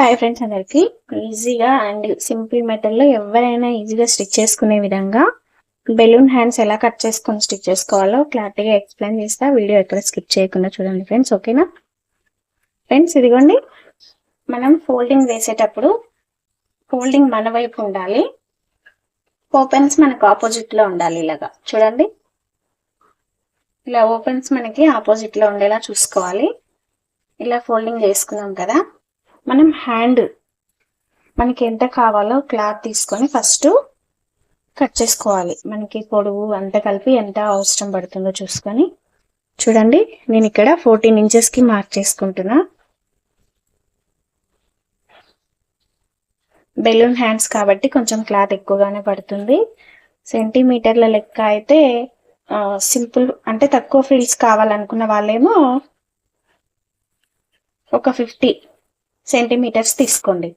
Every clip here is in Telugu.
హాయ్ ఫ్రెండ్స్ అందరికి. ఈజీగా అండ్ సింపుల్ మెథడ్లో ఎవరైనా ఈజీగా స్టిచ్ చేసుకునే విధంగా బెలూన్ హ్యాండ్స్ ఎలా కట్ చేసుకొని స్టిచ్ చేసుకోవాలో క్లారిటీగా ఎక్స్ప్లెయిన్ చేస్తా. వీడియో ఎక్కడ స్కిప్ చేయకుండా చూడండి ఫ్రెండ్స్ ఓకేనా ఫ్రెండ్స్ ఇదిగోండి. మనం ఫోల్డింగ్ వేసేటప్పుడు ఫోల్డింగ్ మన వైపు ఉండాలి. ఓపెన్స్ మనకు ఆపోజిట్లో ఉండాలి ఇలాగా. చూడండి. ఇలా ఓపెన్స్ మనకి ఆపోజిట్లో ఉండేలా చూసుకోవాలి. ఇలా ఫోల్డింగ్ చేసుకున్నాం కదా. మనం హ్యాండ్ మనకి ఎంత కావాలో క్లాత్ తీసుకొని ఫస్ట్ కట్ చేసుకోవాలి. మనకి పొడవు అంత కలిపి ఎంత అవసరం పడుతుందో చూసుకొని. చూడండి నేను ఇక్కడ ఫోర్టీన్ ఇంచెస్కి మార్క్ చేసుకుంటున్నా. బెలూన్ హ్యాండ్స్ కాబట్టి కొంచెం క్లాత్ ఎక్కువగానే పడుతుంది. సెంటీమీటర్ల లెక్క అయితే సింపుల్ అంటే తక్కువ ఫ్రిల్స్ కావాలనుకున్న వాళ్ళేమో ఒక ఫిఫ్టీ సెంటీమీటర్స్ తీసుకోండి.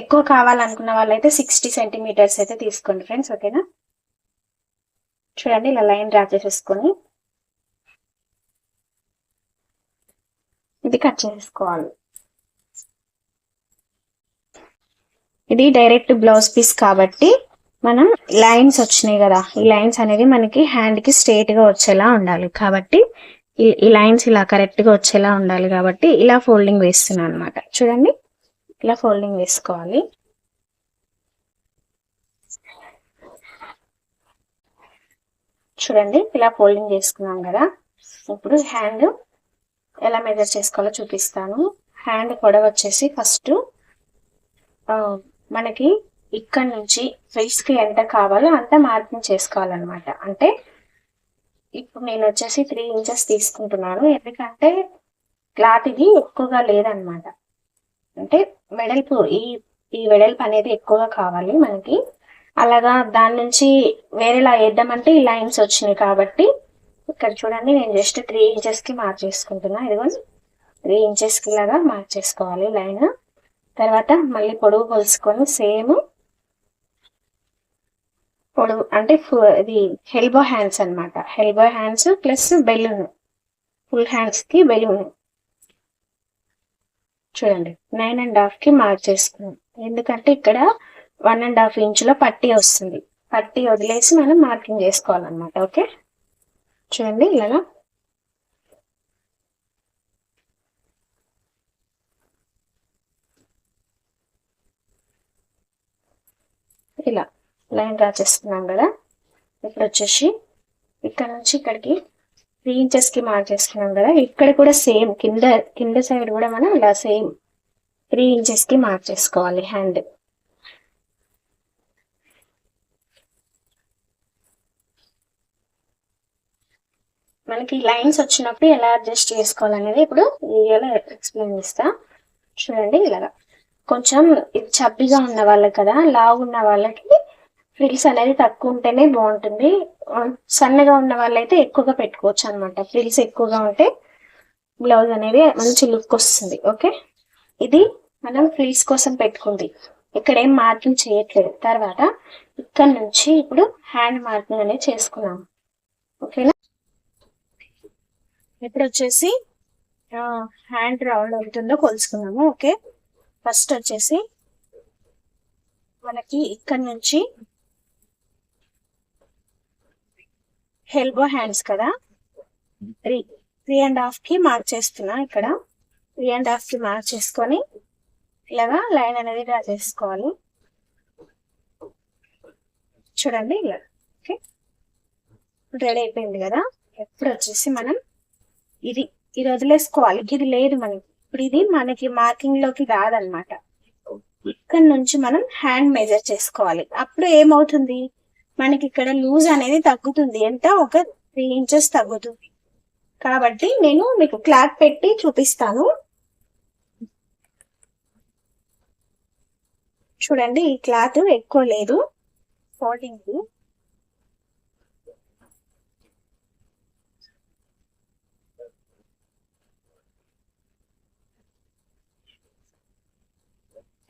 ఎక్కువ కావాలనుకున్న వాళ్ళైతే సిక్స్టీ సెంటీమీటర్స్ అయితే తీసుకోండి ఫ్రెండ్స్ ఓకేనా? చూడండి ఇలా లైన్ డ్రా చేసేసుకొని ఇది కట్ చేసుకోవాలి ఇది డైరెక్ట్ బ్లౌజ్ పీస్ కాబట్టి మనం లైన్స్ వచ్చినాయి కదా ఈ లైన్స్ అనేది మనకి హ్యాండ్కి వచ్చేలా ఉండాలి. కాబట్టి ఈ లైన్స్ ఇలా కరెక్ట్గా వచ్చేలా ఉండాలి కాబట్టి ఇలా ఫోల్డింగ్ వేస్తున్నాను అనమాట చూడండి ఇలా ఫోల్డింగ్ వేసుకోవాలి. చూడండి ఇలా ఫోల్డింగ్ చేసుకున్నాం కదా. ఇప్పుడు హ్యాండ్ ఎలా మెజర్ చేసుకోవాలో చూపిస్తాను. హ్యాండ్ పొడవ వచ్చేసి ఫస్ట్ మనకి ఇక్కడ నుంచి ఫేస్కి ఎంత కావాలో అంత మార్కింగ్ చేసుకోవాలన్నమాట. అంటే ఇప్పుడు నేను వచ్చేసి త్రీ ఇంచెస్ తీసుకుంటున్నాను. ఎందుకంటే క్లాత్ ఇది ఎక్కువగా లేదనమాట అంటే వెడల్పు ఈ ఈ వెడల్పు అనేది ఎక్కువగా కావాలి మనకి. అలాగా దాని నుంచి వేరేలా వేద్దామంటే ఈ లైన్స్ వచ్చినాయి కాబట్టి ఇక్కడ చూడండి నేను జస్ట్ త్రీ ఇంచెస్కి మార్క్ చేసుకుంటున్నా ఇదిగోండి త్రీ ఇంచెస్కి లాగా మార్క్ చేసుకోవాలి లైన్. తర్వాత మళ్ళీ పొడవు కొలుసుకొని సేమ్ పొడవు అంటే ఇది హెల్బో హ్యాండ్స్ అనమాట elbow hands plus balloon. Full హ్యాండ్స్కి బెలూన్. చూడండి నైన్ అండ్ హాఫ్కి మార్క్ చేసుకున్నాం. ఎందుకంటే ఇక్కడ వన్ అండ్ హాఫ్ ఇంచులో పట్టి వస్తుంది. పట్టి వదిలేసి మనం మార్కింగ్ చేసుకోవాలన్నమాట ఓకే? చూడండి ఇలాగా ఇలా. లైన్ డ్రా చేసుకున్నాం కదా. ఇప్పుడు వచ్చేసి ఇక్కడ నుంచి ఇక్కడికి త్రీ ఇంచెస్కి మార్క్ చేసుకున్నాం కదా. ఇక్కడ కూడా సేమ్ కింద కింద సైడ్ కూడా మనం ఇలా సేమ్ త్రీ ఇంచెస్కి మార్క్ చేసుకోవాలి హ్యాండ్ మనకి లైన్స్ వచ్చినప్పుడు ఎలా అడ్జస్ట్ చేసుకోవాలనేది ఇప్పుడు వీడియోలో ఎక్స్ప్లెయిన్ చేస్తా. చూడండి ఇలాగా. కొంచెం చబ్బిగా ఉన్న వాళ్ళకి కదా లావు ఉన్న వాళ్ళకి ఫ్రిల్స్ అనేది తక్కువ ఉంటేనే బాగుంటుంది. సన్నగా ఉన్న వాళ్ళైతే ఎక్కువగా పెట్టుకోవచ్చు అనమాట ఫ్రిల్స్ ఎక్కువగా ఉంటే బ్లౌజ్ అనేది మంచి లుక్ వస్తుంది. ఓకే? ఇది మనం ఫ్రిల్స్ కోసం పెట్టుకుంది. ఇక్కడ ఏం మార్కింగ్ చేయట్లేదు. తర్వాత ఇక్కడ నుంచి ఇప్పుడు హ్యాండ్ మార్కింగ్ అనేది చేసుకున్నాం. ఓకేనా? ఇప్పుడు వచ్చేసి హ్యాండ్ రౌండ్ ఉంటుందో కొలుసుకున్నాము ఓకే? ఫస్ట్ వచ్చేసి మనకి ఇక్కడ నుంచి హెల్బో హ్యాండ్స్ కదా? త్రీ త్రీ అండ్ హాఫ్కి మార్క్ చేస్తున్నా ఇక్కడ. త్రీ అండ్ హాఫ్కి మార్క్ చేసుకొని ఇలాగా లైన్ అనేది డ్రా చేసుకోవాలి. చూడండి ఇలా ఓకే? రెడీ అయిపోయింది కదా? ఎప్పుడు వచ్చేసి మనం ఇది ఇది వదిలేసుకోవాలి. ఇది లేదు మనకి ఇప్పుడు ఇది మనకి మార్కింగ్లోకి రాదనమాట. ఇక్కడ నుంచి మనం హ్యాండ్ మెజర్ చేసుకోవాలి. అప్పుడు ఏమవుతుంది? మనకి ఇక్కడ లూజ్ అనేది తగ్గుతుంది. ఎంత? ఒక త్రీ ఇంచెస్ తగ్గుతుంది. కాబట్టి నేను మీకు క్లాత్ పెట్టి చూపిస్తాను. చూడండి ఈ క్లాత్ ఎక్కువ లేదు. ఫోల్డింగ్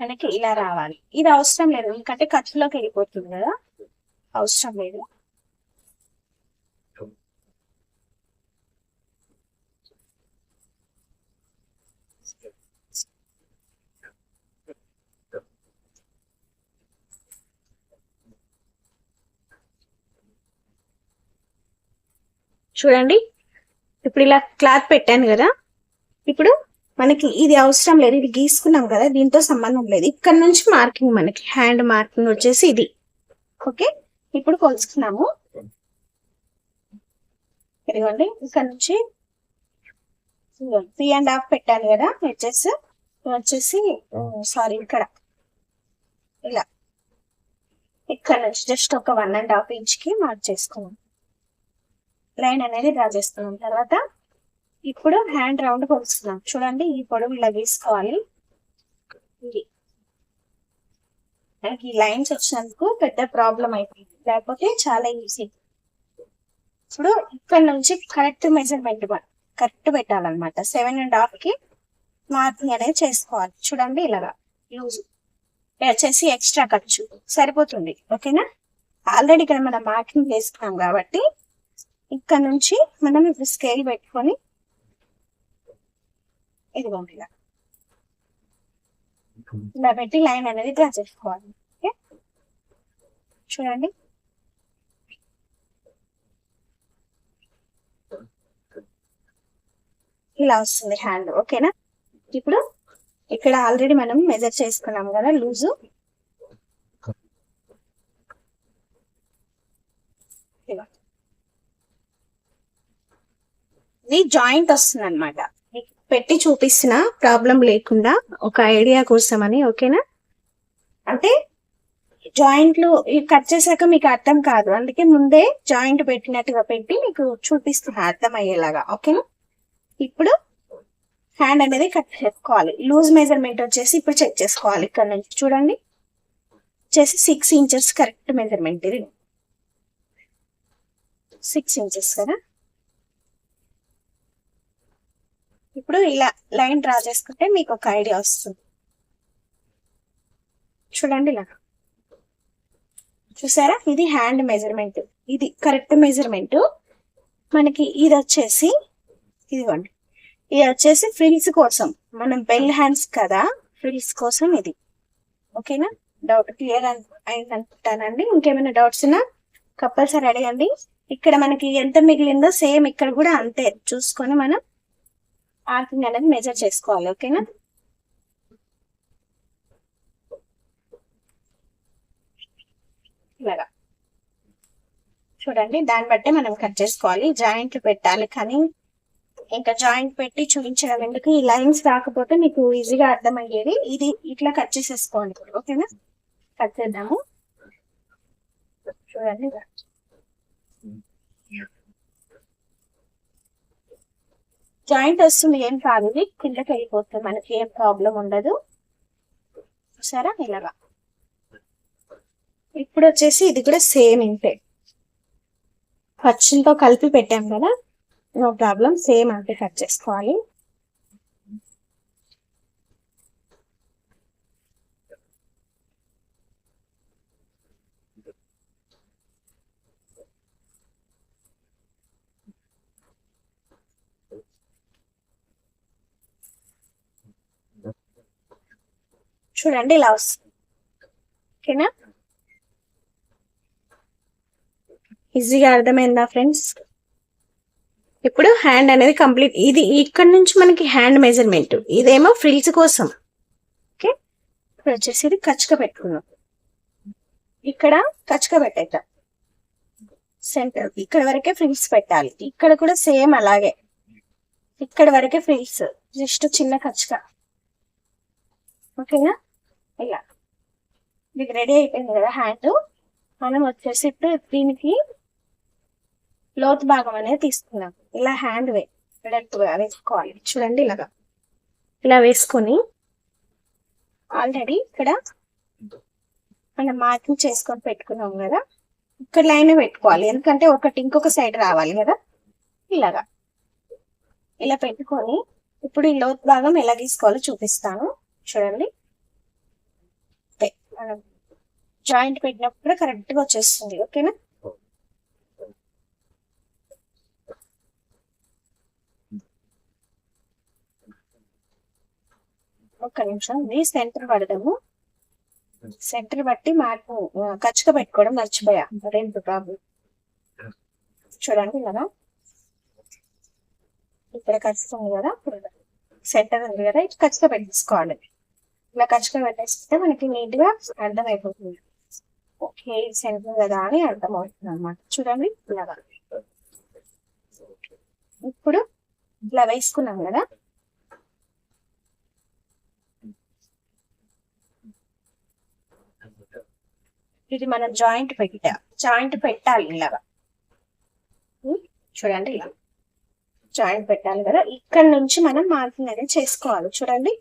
మనకి ఇలా రావాలి. ఇది అవసరం లేదు. ఎందుకంటే ఖర్చులోకి వెళ్ళిపోతుంది కదా. అవసరం లేదు చూడండి ఇప్పుడు ఇలా క్లాత్ పెట్టాను కదా. ఇప్పుడు మనకి ఇది అవసరం లేదు ఇది గీసుకున్నాం కదా దీంతో సంబంధం లేదు. ఇక్కడ నుంచి మార్కింగ్ మనకి హ్యాండ్ మార్కింగ్ వచ్చేసి ఇది. ఓకే? ఇప్పుడు కొలుసుకున్నాము ఇదిగోండి ఇక్కడ నుంచి త్రీ అండ్ హాఫ్ పెట్టాను కదా వచ్చేసి వచ్చేసి సారీ ఇక్కడ. ఇలా. ఇక్కడ నుంచి జస్ట్ ఒక వన్ అండ్ హాఫ్ ఇంచ్కి మార్క్ చేసుకున్నాం. లైన్ అనేది డ్రా చేసుకున్నాం. తర్వాత ఇప్పుడు హ్యాండ్ రౌండ్ కొలుస్తున్నాం. చూడండి ఈ పొడవు ఇలా తీసుకోవాలి ఇది. ఈ లైన్స్ వచ్చినందుకు పెద్ద ప్రాబ్లం అయిపోయింది. లేకపోతే చాలా ఈజీ ఇప్పుడు ఇక్కడ నుంచి కరెక్ట్ మెజర్మెంట్ కరెక్ట్ పెట్టాలన్నమాట. సెవెన్ అండ్ హాఫ్కి మార్కింగ్ అనేది చేసుకోవాలి. చూడండి ఇలాగా. లూజ్ వచ్చేసి ఎక్స్ట్రా ఖర్చు. సరిపోతుంది. ఓకేనా? ఆల్రెడీ ఇక్కడ మనం మార్కింగ్ చేసుకున్నాం కాబట్టి ఇక్కడ నుంచి మనం ఇప్పుడు స్కేల్ పెట్టుకొని ఇదిగోండి ఇలా. ఇలా పెట్టి లైన్ అనేది డ్రా చేసుకోవాలి. ఓకే చూడండి. ఇలా వస్తుంది హ్యాండ్ ఓకేనా ఇప్పుడు ఇక్కడ ఆల్రెడీ మనం మెజర్ చేసుకున్నాం కదా లూజు ఇది జాయింట్ వస్తుంది అనమాట పెట్టి చూపిస్తున్న ప్రాబ్లం లేకుండా ఒక ఐడియా కోసం అని ఓకేనా? అంటే జాయింట్లు కట్ చేశాక మీకు అర్థం కాదు. అందుకే ముందే జాయింట్ పెట్టినట్టుగా పెట్టి మీకు చూపిస్తున్నా అర్థం అయ్యేలాగా ఓకేనా? ఇప్పుడు హ్యాండ్ అనేది కట్ చేసుకోవాలి. లూజ్ మెజర్మెంట్ వచ్చేసి ఇప్పుడు చెక్ చేసుకోవాలి. ఇక్కడ నుంచి చూడండి. వచ్చేసి సిక్స్ ఇంచెస్ కరెక్ట్ మెజర్మెంట్ ఇది. సిక్స్ ఇంచెస్ కదా? ఇప్పుడు ఇలా లైన్ డ్రా చేసుకుంటే మీకు ఒక ఐడియా వస్తుంది. చూడండి ఇలా. చూసారా? ఇది హ్యాండ్ మెజర్మెంట్. ఇది కరెక్ట్ మెజర్మెంట్. మనకి ఇది వచ్చేసి ఇదిగోండి. ఇది వచ్చేసి ఫ్రిల్స్ కోసం. మనం బెల్ హ్యాండ్స్ కదా ఫ్రిల్స్ కోసం ఇది. ఓకేనా? డౌట్ క్లియర్ అయింది అనుకుంటానండి ఇంకేమైనా డౌట్స్ ఉన్నా కంపల్సరీ అడగండి. ఇక్కడ మనకి ఎంత మిగిలిందో సేమ్ ఇక్కడ కూడా అంతే. చూసుకొని మనం ఆర్కింగ్ అనేది మెజర్ చేసుకోవాలి ఓకేనా? ఇలాగా. చూడండి దాన్ని బట్టి మనం కట్ చేసుకోవాలి. జాయింట్ పెట్టాలి కానీ ఇంకా జాయింట్ పెట్టి చూపించడం ఎందుకు? ఈ లైన్స్ రాకపోతే మీకు ఈజీగా అర్థమయ్యేది. ఇది ఇట్లా కట్ చేసేసుకోండి ఓకేనా? కట్ చేద్దాము. చూడండి జాయింట్ వస్తుంది ఏం కాదు. ఇది కిందకి వెళ్ళిపోతుంది. మనకి ఏం ప్రాబ్లం ఉండదు. చూసారా? ఇలాగా. ఇప్పుడు వచ్చేసి ఇది కూడా సేమ్ ఇంతే. పచ్చితో కలిపి పెట్టాం కదా. No problem. సేమ్ అంతే కట్ చేసుకోవాలి. చూడండి ఇలా వస్తుంది. ఓకేనా? ఈజీగా అర్థమైందా ఫ్రెండ్స్? ఇప్పుడు హ్యాండ్ అనేది కంప్లీట్. ఇది ఇక్కడ నుంచి మనకి హ్యాండ్ మెజర్మెంట్. ఇదేమో ఫ్రిల్స్ కోసం. ఓకే? ఇప్పుడు వచ్చేసి ఇది కచ్చక పెట్టుకున్నాం ఇక్కడ కచ్చక పెట్టేట సెంటర్ ఇక్కడ వరకే ఫ్రిల్స్ పెట్టాలి. ఇక్కడ కూడా సేమ్ అలాగే. ఇక్కడ వరకే ఫ్రిల్స్. జస్ట్ చిన్న కచ్చక. ఓకేనా? ఇలా. ఇది రెడీ అయిపోయింది కదా హ్యాండ్ మనం వచ్చేసి ఇప్పుడు దీనికి లోతు భాగం అనేది తీసుకున్నాం ఇలా హ్యాండ్ వే. వెడల్పుగా వేసుకోవాలి. చూడండి ఇలాగా. ఇలా వేసుకొని ఆల్రెడీ ఇక్కడ మనం మార్కింగ్ చేసుకొని పెట్టుకున్నాం కదా. ఇక్కడ లైన్ పెట్టుకోవాలి. ఎందుకంటే ఒకటి ఇంకొక సైడ్ రావాలి కదా. ఇలాగా. ఇలా పెట్టుకొని ఇప్పుడు ఈ లోతు భాగం ఎలా తీసుకోవాలో చూపిస్తాను. చూడండి. జాయింట్ పెట్టినప్పుడు కరెక్ట్గా వచ్చేస్తుంది ఓకేనా? ఒక్క నిమిషం ఇది సెంటర్ పడదాము. సెంటర్ బట్టి మార్పు ఖర్చుగా పెట్టుకోవడం మర్చిపోయా రెండు ప్రాబ్లం చూడండి కదా. ఇక్కడ ఖచ్చితంగా కదా సెంటర్ ఉంది కదా ఇటు ఖచ్చితంగా పెట్టేసుకోవాలి. ఇలా ఖచ్చితంగా పెట్టేస్తే మనకి నీట్గా అర్థమైపోతుంది. ఓకే ఇది సెంటర్ కదా అని అర్థమవుతుంది అనమాట చూడండి ఇలాగా ఇప్పుడు ఇట్లా వేసుకున్నాం కదా. ఇది మనం జాయింట్ పెట్ట జాయింట్ పెట్టాలి ఇలాగా చూడండి ఇలా. జాయింట్ పెట్టాలి కదా. ఇక్కడ నుంచి మనం మార్కింగ్ అనేది చేసుకోవాలి. చూడండి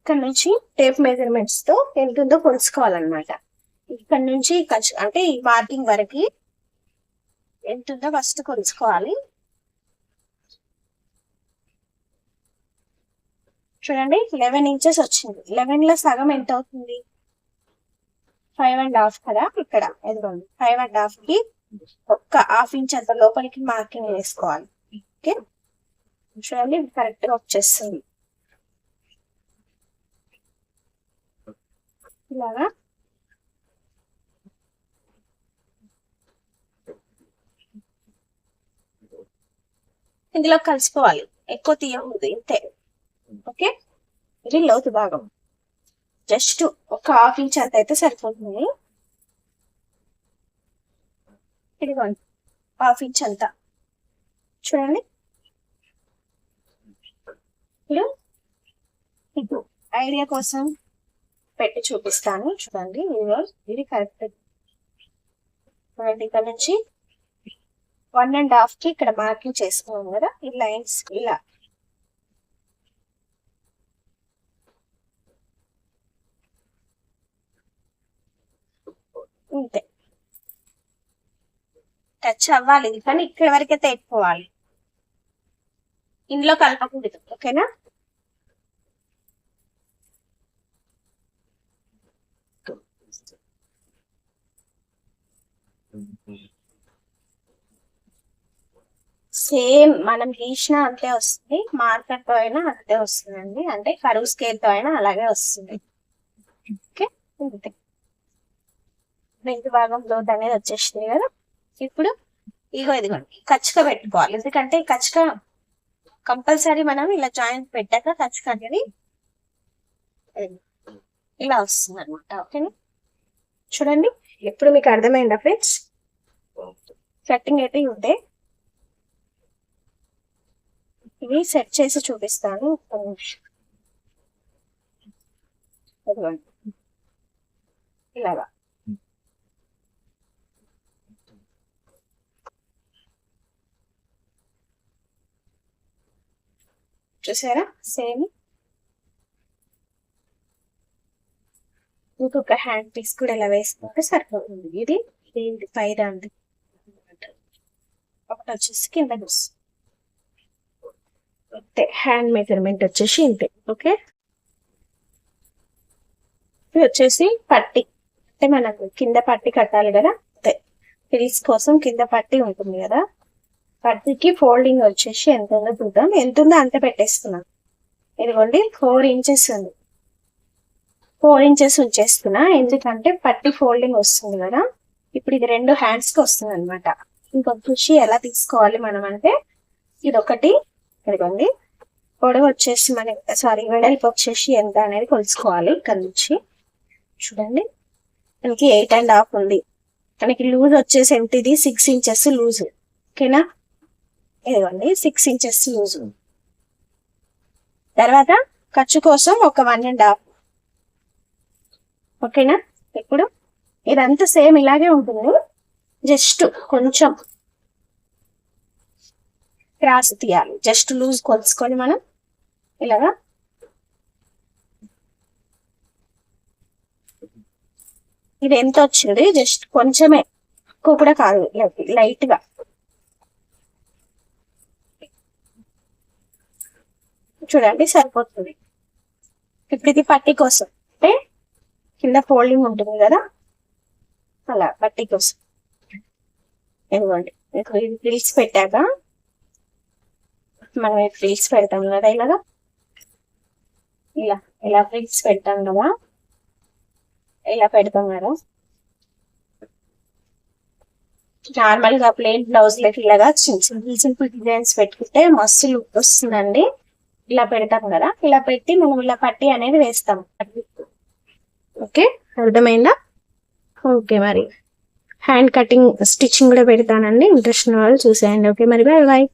ఇక్కడ నుంచి టేప్ మెజర్మెంట్స్తో ఎంత ఉందో కొలుసుకోవాలన్నమాట. ఇక్కడ నుంచి అంటే ఈ మార్కింగ్ వరకు ఎంత ఉందో ఫస్ట్ కొలుసుకోవాలి. చూడండి లెవెన్ ఇంచెస్ వచ్చింది. లెవెన్లో సగం ఎంత అవుతుంది? ఫైవ్ అండ్ హాఫ్ కదా ఇక్కడ. ఎదురుంది ఫైవ్ అండ్ హాఫ్కి ఒక్క హాఫ్ ఇంచ్ అంత లోపలికి మార్కింగ్ వేసుకోవాలి. ఓకే? చూడండి కరెక్ట్గా వచ్చేస్తుంది. ఇలాగా. ఇందులో కలిసిపోవాలి. ఎక్కువ తీయకూడదు ఇంతే. ఓకే? ఇది లోతు భాగం. జస్ట్ ఒక హాఫ్ ఇంచ్ అంత అయితే సరిపోతుంది. ఇదిగోండి హాఫ్ ఇంచ్ అంత. చూడండి. ఇప్పుడు ఇప్పుడు ఐడియా కోసం పెట్టి చూపిస్తాను. చూడండి ఇదిగో ఇది కరెక్ట్ చూడండి ఇక్కడ నుంచి వన్ అండ్ హాఫ్కి ఇక్కడ మార్కింగ్ చేసుకున్నాం కదా ఈ లైన్స్ ఇలా. అంతే టచ్ అవ్వాలి కానీ ఇక్కడ వరకైతే ఎక్కువాలి ఇందులో కలపకూడదు ఓకేనా? సేమ్ మనం గీసిన అంతే వస్తుంది మార్కర్తో అయినా అంతే వస్తుందండి. అంటే కరువు స్కేల్తో అయినా అలాగే వస్తుంది. ఓకే అంతే. రెండు భాగం లోత్ అనేది వచ్చేసింది కదా. ఇప్పుడు ఇగో ఇదిగోండి కచ్చక పెట్టుకోవాలి. ఎందుకంటే కచ్చక కంపల్సరీ మనం ఇలా జాయింట్ పెట్టాక కచ్చక అనేది ఇలా వస్తుంది అనమాట ఓకేనా? చూడండి ఎప్పుడు మీకు అర్థమైందా ఫ్రెండ్స్ కట్టింగ్ అయితే ఉంటే ఇవి సెట్ చేసి చూపిస్తాను. ఒక్క నిమిషం. ఇలాగా. చూసారా? సేమ్. ఇంకొక హ్యాండ్ పీస్ కూడా ఇలా వేసుకుంటే సరిపోతుంది. ఇది. ఇది పైన ఒకటి వచ్చేసి కింద చూస్తుంది అంతే హ్యాండ్ మెజర్మెంట్ వచ్చేసి ఇంతే ఓకే? ఇది వచ్చేసి పట్టి. అంటే మనకు కింద పట్టి కట్టాలి కదా? అంతే ఫ్రిల్స్ కోసం కింద పట్టి ఉంటుంది కదా? పట్టికి ఫోల్డింగ్ వచ్చేసి ఎంత ఉందో చూద్దాం. ఎంత ఉందో అంత పెట్టేస్తున్నాను. ఇదిగోండి ఫోర్ ఇంచెస్ ఉంది. ఫోర్ ఇంచెస్ ఉంచేస్తున్నా. ఎందుకంటే పట్టి ఫోల్డింగ్ వస్తుంది కదా? ఇప్పుడు ఇది రెండు హ్యాండ్స్కి వస్తుంది అనమాట ఇంకొచ్చేసి ఎలా తీసుకోవాలి మనం అంటే ఇది ఒకటి ఇదిగోండి పొడవు వచ్చేసి మనకి సారీ వెడల్పు వచ్చేసి ఎంత అనేది కొలుసుకోవాలి ఇక్కడ నుంచి. చూడండి. మనకి ఎయిట్ అండ్ హాఫ్ ఉంది. మనకి లూజ్ వచ్చేసి ఏంటిది సిక్స్ ఇంచెస్ లూజ్. ఓకేనా? ఇదిగోండి. Six inches loose. తర్వాత ఖర్చు కోసం ఒక వన్ అండ్ హాఫ్. ఓకేనా? ఇప్పుడు ఇదంతా సేమ్ ఇలాగే ఉంటుంది. జస్ట్ కొంచెం క్రాస్ తీయాలి జస్ట్ లూజ్ కొలుచుకొని మనం ఇలాగా ఇది ఎంత వచ్చింది? జస్ట్ కొంచెమే. ఎక్కువ కూడా కాదు. లైట్గా. చూడండి సరిపోతుంది. ఇప్పుడు ఇది పట్టి కోసం. అంటే కింద ఫోల్డింగ్ ఉంటుంది కదా? అలా పట్టి కోసం. ఇదిగోండి. ఇది ఫ్రిల్స్ పెట్టాక మనం ఫ్రిల్స్ పెడతాం కదా ఇలాగా? ఇలా ఇలా ఫ్రిల్స్ పెడతాం కదా? ఇలా పెడతాం కదా? నార్మల్గా ప్లెయిన్ బ్లౌజ్ లకి ఇలాగా సింపుల్ సింపుల్ డిజైన్స్ పెట్టుకుంటే మస్తు లుక్ వస్తుందండి. ఇలా పెడతాం కదా? ఇలా పెట్టి మనం ఇలా పట్టి అనేది వేస్తాం. ఓకే? అర్థమైందా? ఓకే మరి. హ్యాండ్ కటింగ్ స్టిచ్చింగ్ కూడా పెడతానండి. ఇంట్రెస్ట్ ఉన్న వాళ్ళు చూసేయండి. ఓకే మరి బాయ్ బాయ్.